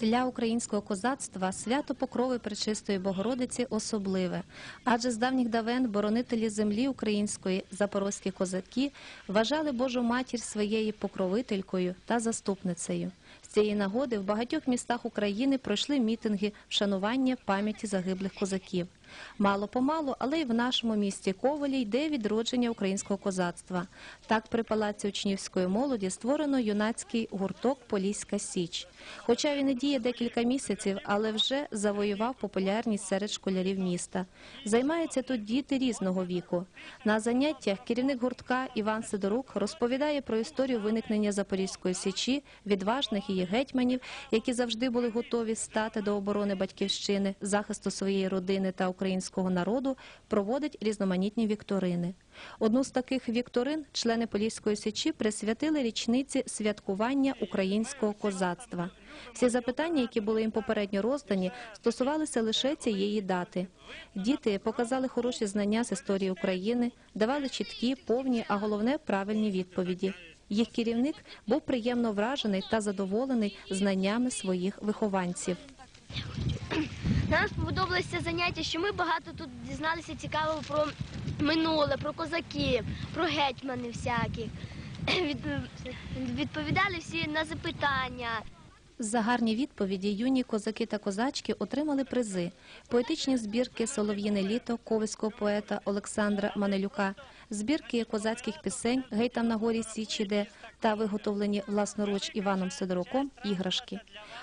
Для українського козацтва свято Покрови Пречистої Богородиці особливе, адже з давніх давен боронителі землі української, запорозькі козаки, вважали Божу матір своєю покровителькою та заступницею. Цієї нагоди в багатьох містах України пройшли мітинги вшанування пам'яті загиблих козаків. Мало помалу, але й в нашому місті Ковалі йде відродження українського козацтва. Так, при палаці учнівської молоді створено юнацький гурток Поліська Січ. Хоча він і діє декілька місяців, але вже завоював популярність серед школярів міста. Займаються тут діти різного віку. На заняттях керівник гуртка Іван Сидорук розповідає про історію виникнення Запорізької січі, відважних її гетьманів, які завжди були готові стати до оборони батьківщини, захисту своєї родини та українського народу, проводить різноманітні вікторини. Одну з таких вікторин члени Поліської січі присвятили річниці святкування українського козацтва. Всі запитання, які були їм попередньо роздані, стосувалися лише цієї дати. Діти показали хороші знання з історії України, давали чіткі, повні, а головне правильні відповіді. Їх керівник був приємно вражений та задоволений знаннями своїх вихованців. Нам сподобалося заняття, що ми багато тут дізналися цікавого про минуле, про козаків, про гетьмани всяких. Відповідали всі на запитання. За гарні відповіді юні козаки та козачки отримали призи: поетичні збірки Солов'їне літо ковальського поета Олександра Манелюка, збірки козацьких пісень Гей там на горі Січ іде та виготовлені власноруч Іваном Сидороком іграшки.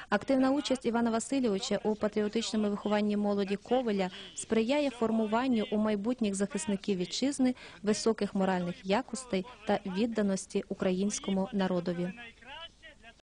Активна участь Івана Васильовича у патріотичному вихованні молоді Ковеля сприяє формуванню у майбутніх захисників вітчизни високих моральних якостей та відданості українському народові.